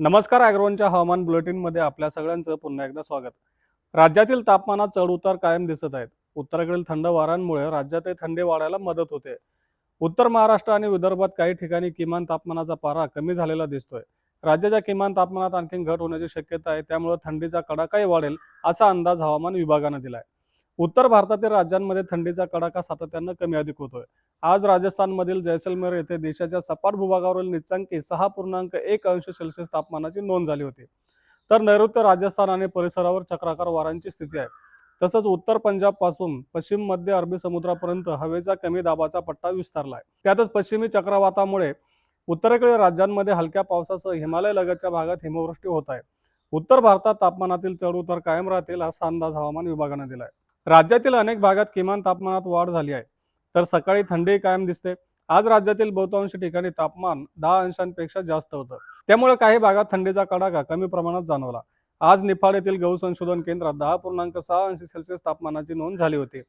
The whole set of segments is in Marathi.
नमस्कार अॅग्रोनच्या हवामान बुलेटिनमध्ये आपल्या सगळ्यांचं पुन्हा एकदा स्वागत. राज्यातील तापमानात चढउतार कायम दिसत आहेत. उत्तरेकडील थंड वाऱ्यांमुळे राज्यातही थंडी वाढायला मदत होते. उत्तर महाराष्ट्र आणि विदर्भात काही ठिकाणी किमान तापमानाचा पारा कमी झालेला दिसतोय. राज्याच्या किमान तापमानात आणखी घट होण्याची शक्यता आहे. त्यामुळे थंडीचा कडाकाही वाढेल असा अंदाज हवामान विभागानं दिलाय. उत्तर भारतातील राज्यांमध्ये थंडीचा कडाका सातत्यानं कमी अधिक होतोय. आज राजस्थानमधील जैसलमेर येथे देशाच्या सपाट भूभागावरील निचांकी सहा पूर्णांक एक अंश सेल्सिअस तापमानाची नोंद झाली होती. तर नैऋत्य राजस्थान आणि परिसरावर चक्राकार वाऱ्यांची स्थिती आहे. तसंच उत्तर पंजाबपासून पश्चिम मध्य अरबी समुद्रापर्यंत हवेचा कमी दाबाचा पट्टा विस्तारला आहे त्यातच पश्चिमी चक्रवातामुळे उत्तरेकडील राज्यांमध्ये हलक्या पावसासह हिमालय लगतच्या भागात हिमवृष्टी होत आहे. उत्तर भारतात तापमानातील चढ उतार कायम राहतील असा अंदाज हवामान विभागानं दिलाय. राज्यातील अनेक भागात किमान तापमानात वाढ झाली आहे. तर सकाळी थंडी कायम दिसते. आज राज्यातील बहुतांश ठिकाणी तापमान दहा अंशांपेक्षा जास्त होतं. त्यामुळे काही भागात थंडीचा कडाका कमी प्रमाणात जाणवला. आज निफाड येथील गहू संशोधन केंद्रात दहा पूर्णांक सहा अंश सेल्सिअस तापमानाची नोंद झाली होती.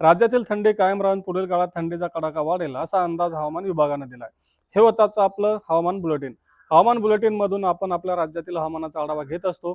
राज्यातील थंडी कायम राहून पुढील काळात थंडीचा कडाका वाढेल असा अंदाज हवामान विभागाने दिलाय. हे होताच आपलं हवामान बुलेटिन. हवामान बुलेटिन मधून आपण आपल्या राज्यातील हवामानाचा आढावा घेत असतो.